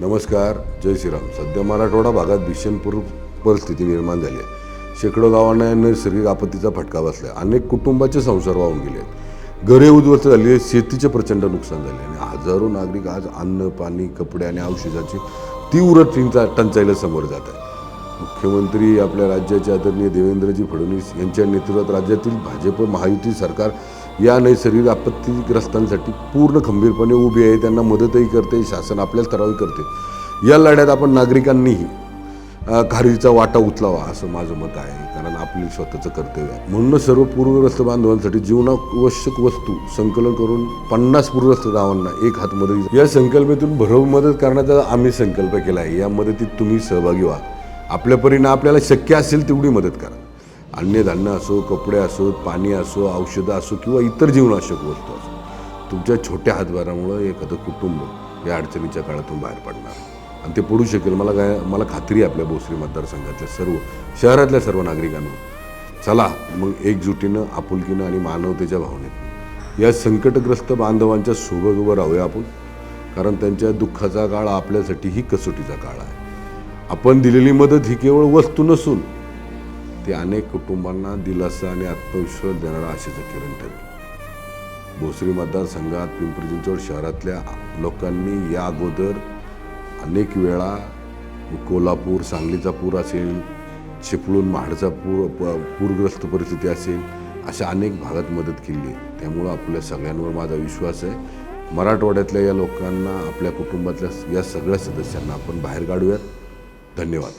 नमस्कार जय श्रीराम. सध्या मराठवाडा भागात भीषणपूर परिस्थिती निर्माण झाली आहे. शेकडो गावांना नैसर्गिक आपत्तीचा फटका बसला आहे अनेक कुटुंबाचे संसार वाहून गेले आहेत. घरे उद्ध्वस्त झाली आहेत शेतीचे प्रचंड नुकसान झाले आणि हजारो नागरिक आज अन्न पाणी कपडे आणि औषधाची तीव्र टिंचा टंचाईला समोर जात आहे मुख्यमंत्री आपल्या राज्याचे आदरणीय देवेंद्रजी फडणवीस यांच्या नेतृत्वात राज्यातील भाजप महायुती सरकार या नैसर्गिक आपत्तीग्रस्तांसाठी पूर्ण खंबीरपणे उभी आहे. त्यांना मदतही करते शासन आपल्या स्तरावर करते. या लढ्यात आपण नागरिकांनीही खारीचा वाटा उचलावा असं माझं मत आहे. कारण आपली स्वतःचं कर्तव्य आहे. म्हणूनच सर्व पूरग्रस्त बांधवांसाठी जीवनावश्यक वस्तू संकलन करून पन्नास पूरग्रस्त गावांना एक हात मदत या संकल्पेतून भरव मदत करण्याचा आम्ही संकल्प केला आहे. या मदतीत तुम्ही सहभागी व्हा. आपल्या परीनं आपल्याला शक्य असेल तेवढी मदत करा. अन्नधान्य असो कपडे असो पाणी असो औषधं असो किंवा इतर जीवनावश्यक वस्तू असो तुमच्या छोट्या हातभारामुळं एखादं कुटुंब या अडचणीच्या काळातून बाहेर पडणार. आणि ते पडू शकेल. मला काय मला खात्री आहे आपल्या भोसरी मतदारसंघातल्या सर्व शहरातल्या सर्व नागरिकांवर. चला मग एकजुटीनं आपुलकीनं आणि मानवतेच्या भावनेत. या संकटग्रस्त बांधवांच्या सोबत उभं राहूया आपण कारण त्यांच्या दुःखाचा काळ आपल्यासाठी ही कसोटीचा काळ आहे. आपण दिलेली मदत ही केवळ वस्तू नसून ती अनेक कुटुंबांना दिलासा आणि आत्मविश्वास देणारा आशेचं किरण ठरेल. भोसरी मतदारसंघात पिंपरी चिंचवड शहरातल्या लोकांनी या अगोदर अनेक वेळा कोल्हापूर सांगलीचा पूर असेल चिपळूण महाडचा पूर प- पूरग्रस्त परिस्थिती असेल अशा अनेक भागात मदत केली. आहे त्यामुळं आपल्या सगळ्यांवर माझा विश्वास आहे. मराठवाड्यातल्या या लोकांना आपल्या कुटुंबातल्या या सगळ्या सदस्यांना आपण बाहेर काढूयात. धन्यवाद.